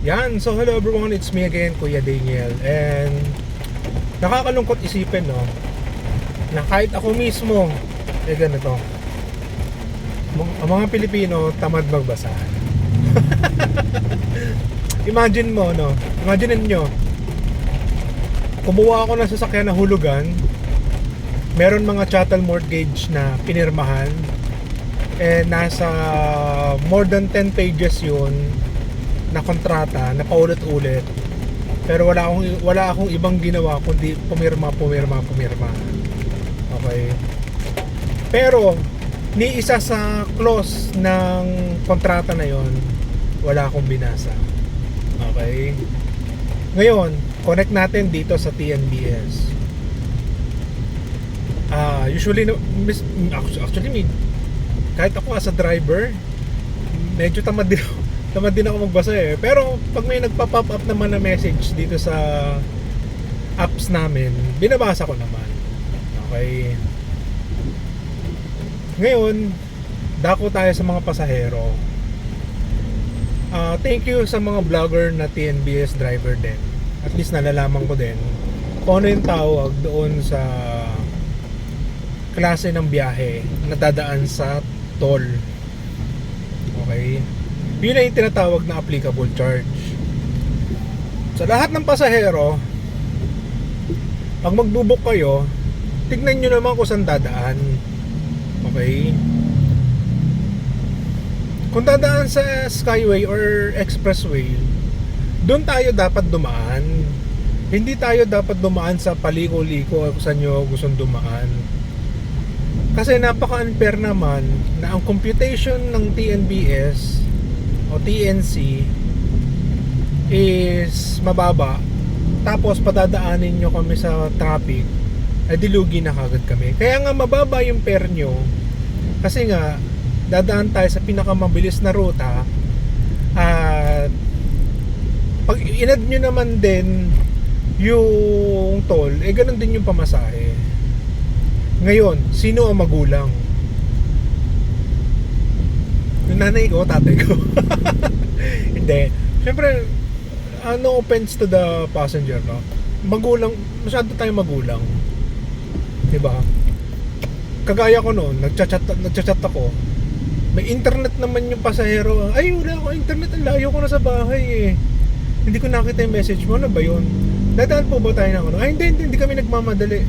Yan, so hello everyone, it's me again, Kuya Daniel. And nakakalungkot isipin, no, na kahit ako mismo, eh ganito, ang mga Pilipino, tamad magbasa. Imagine mo, no, imagine nyo, kumuha ako ng sasakyan na hulugan, meron mga chattel mortgage na pinirmahan, eh nasa more than 10 pages yun na kontrata na paulit-ulit. Pero wala akong wala akong ibang ginawa kundi pumirma pumirma pumirma. Okay. Pero ni isa sa clause ng kontrata na yon wala akong binasa. Okay. Ngayon connect natin dito sa TNBS ah usually no- mis- actually kahit ako as a driver medyo tamad din tamad din ako magbasa eh. Pero pag may nagpa-pop up naman na message dito sa apps namin binabasa ko naman. Okay. Ngayon dako tayo sa mga pasahero. Ah, thank you sa mga vlogger na TNBS driver din. At least nalalaman ko din kung ano yung tawag doon sa klase ng biyahe na dadaan sa toll. Okay? Na yung tinatawag na applicable charge. Sa lahat ng pasahero, pag magbubuk kayo, tignan nyo naman kung saan dadaan. Okay? Kung dadaan sa skyway or expressway, doon tayo dapat dumaan. Hindi tayo dapat dumaan sa paliko-liko kung saan nyo gustong dumaan. Kasi napaka-unfair naman na ang computation ng TNBS o TNC is mababa tapos padadaanin nyo kami sa traffic ay dilugi na kagad kami. Kaya nga mababa yung fare nyo kasi nga dadaan tayo sa pinakamabilis na ruta at pag inad nyo naman din yung toll, eh ganun din yung pamasahe. Ngayon, sino ang magulang? Nanay ko, tatay ko. Hindi. Siyempre, uh, no offense to the passenger, no? Magulang, masyado tayong magulang. 'Di ba? Kagaya ko noon, nagchat-chat, nagchat ako. May internet naman yung pasahero. Ay, wala ako internet. Ang layo ko na sa bahay eh. Hindi ko nakita yung message mo. Ano ba yun? Dadaan po ba tayo ng ano? Ay, hindi, hindi, hindi kami nagmamadali.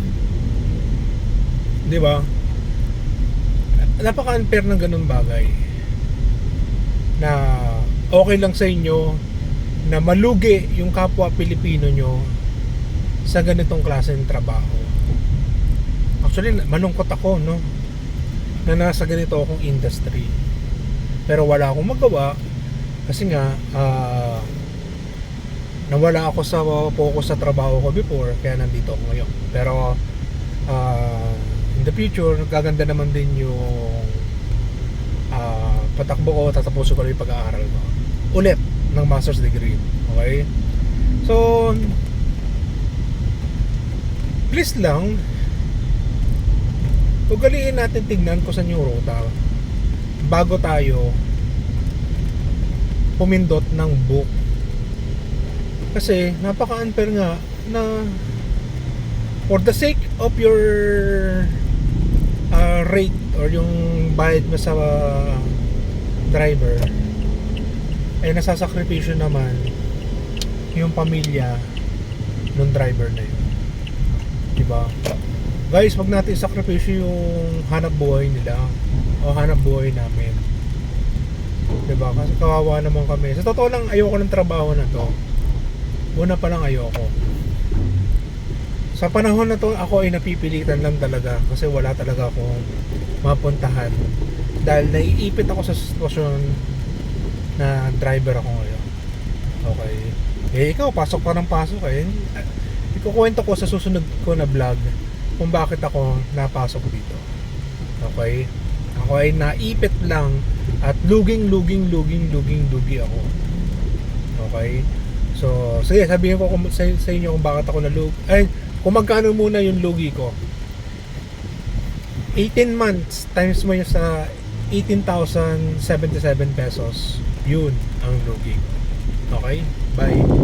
Di ba? Napaka-unfair ng ganun bagay. Na okay lang sa inyo na malugi yung kapwa Pilipino nyo sa ganitong klase ng trabaho. Actually, malungkot ako, no? Na nasa ganito akong industry. Pero wala akong magawa kasi nga ah, nawala ako sa focus sa trabaho ko before kaya nandito ako ngayon. Pero ah, in the future, gaganda naman din yung ah, patakbo ko, tatapusin ko rin yung pag-aaral ko. Ulit ng master's degree. Okay? So, please lang, ugaliin natin tignan kung saan yung ruta bago tayo pumindot ng book. Kasi, napaka-unfair nga na for the sake of your uh, rate or yung bayad mo sa uh, driver ay nasasakripisyo naman yung pamilya ng driver na yun. Diba? Guys, wag natin sakripisyo yung hanap buhay nila o hanap buhay namin. Diba? Kasi kawawa naman kami. Sa totoo lang, ayoko ng trabaho na to. Una pa lang ayoko. Sa panahon na to, ako ay napipilitan lang talaga kasi wala talaga akong mapuntahan. Dahil naiipit ako sa sitwasyon na driver ako ngayon. Okay. Eh, ikaw, pasok pa ng pasok eh. Ikukwento ko sa susunod ko na vlog kung bakit ako napasok dito. Okay? Ako ay naipit lang at luging, luging, luging, luging, lugi ako. Okay? So, sige, sabihin ko kung, sa, sa inyo kung bakit ako nalug... Ay, kung magkano muna yung lugi ko. 18 months times mo yun sa 18,077 pesos. Yun ang lugi. Okay? Bye.